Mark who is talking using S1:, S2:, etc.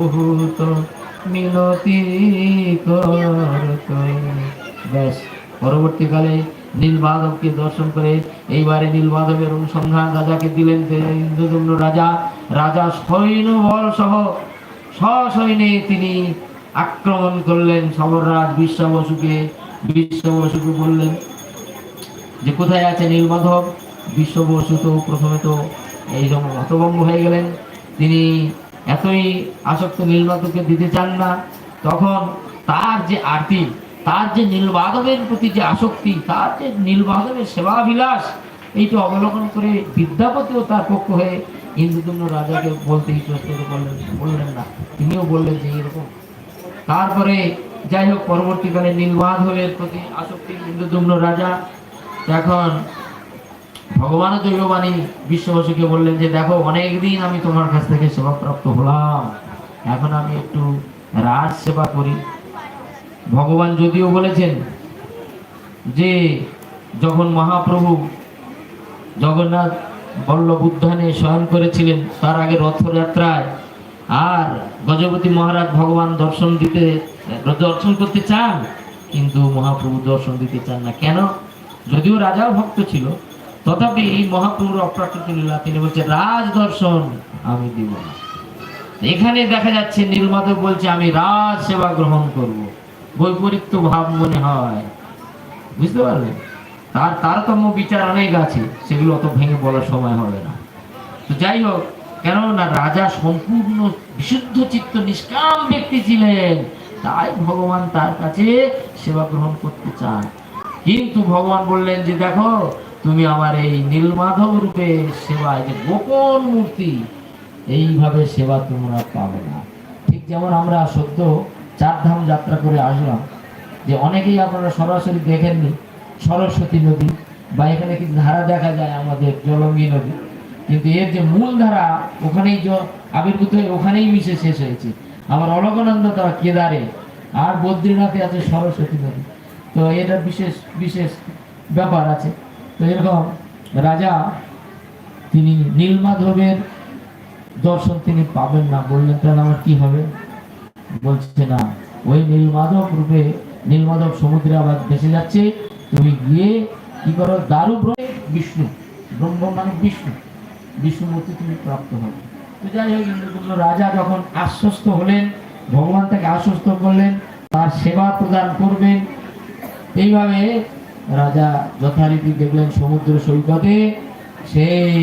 S1: বহুত মিনতি ব্যাস, পরবর্তীকালে নীলমাধবকে দর্শন করে এইবারে নীলমাধবের অনুসন্ধান রাজাকে দিলেন ইন্দ্রদম্ন রাজা। রাজা সৈন্য বল সহ সসৈন্যে তিনি আক্রমণ করলেন সমররাজ বিশ্ব বসুকে বিশ্ব বসুকে বললেন, যে কোথায় আছে নীলমাধব বিশ্ব বসু তো প্রথমে তো এই হতভম্ব হয়ে গেলেন। তিনি এতই আসক্ত নীলমাধবকে দিতে চান না, তখন তার যে আরতি, তার যে নীলমাধবের প্রতি যে আসক্তি, তার যে নীলমাধবের সেবাবিলাস এইটা অবলোকন করে বিদ্যাপতিও তার পক্ষ হয়ে ইন্দ্রদম্ন রাজাকে বলতে ইতস্তত করলেন, বললেন না, তিনিও বললেন যে এরকম তারপরে যাই হোক, পরবর্তীকালে নীলমাধবের প্রতি আসক্তি ইন্দ্রদম্ন রাজা, এখন ভগবান দৈববাণী বিশ্ববাসীকে বললেন যে, দেখো, অনেকদিন আমি তোমার কাছ থেকে সেবাপ্রাপ্ত হলাম। এখন আমি একটু রাজ সেবা করি। ভগবান যদিও বলেছেন যে, যখন মহাপ্রভু জগন্নাথ বল্লভ উদ্যানে শয়ন করেছিলেন তার আগে রথযাত্রায়, আর গজপতি মহারাজ ভগবান দর্শন দিতে, দর্শন করতে চান, কিন্তু মহাপ্রভু দর্শন দিতে চান না। কেন? যদিও রাজাও ভক্ত ছিল তথাপি মহাপ্রভুর অপ্রাকৃত লীলা, তিনি বলছে রাজ দর্শন আমি দিব না। এখানে দেখা যাচ্ছে নীলমাধব বলছে, আমি রাজ সেবা গ্রহণ করব। বৈপরীত্য ভাব মনে হয়। বুঝতে পারলেন? তার তারতম্য বিচার অনেক আছে, সেগুলো অত ভেঙে বলার সময় হবে না। তো যাই হোক, কেননা রাজা সম্পূর্ণ বিশুদ্ধ চিত্ত নিষ্কাম ব্যক্তি ছিলেন, তাই ভগবান তার কাছে সেবা গ্রহণ করতে চান। কিন্তু ভগবান বললেন যে, দেখো তুমি আমার এই নীলমাধব রূপে সেবা যে গোপন মূর্তি, এইভাবে সেবা তোমরা পাবে না। ঠিক যেমন আমরা সদ্য চারধাম যাত্রা করে আসলাম, যে অনেকেই আপনারা সরাসরি দেখেননি, সরস্বতী নদী, বা এখানে কিছু ধারা দেখা যায় আমাদের জলঙ্গি নদী, কিন্তু এর যে মূল ধারা ওখানেই আবির্ভূত হয়ে ওখানেই মিশে শেষ হয়েছে। আমার অলকানন্দ তারা কেদারে আর বদ্রীনাথে আছে সরস্বতী নদী। তো এটা বিশেষ বিশেষ ব্যাপার আছে। তো এরকম রাজা, তিনি নীলমাধবের দর্শন তিনি পাবেন না। বললেন, তাহলে আমার কি হবে? বলছে, না, ওই নীলমাধব রূপে, নীলমাধব সমুদ্রে আবার ভেসে যাচ্ছে। তুমি গিয়ে কি করো? দারু বিষ্ণু, ব্রহ্ম মানে বিষ্ণু। বিষ্ণুমূর্তি তুমি প্রাপ্ত হবে। তো যাই হোক ইন্দ্রদুম্ন রাজা যখন আশ্বস্ত হলেন, ভগবান তাকে আশ্বস্ত করলেন, তার সেবা প্রদান করবেন। এইভাবে রাজা যথারীতি দেখলেন সমুদ্র সৈকতে সেই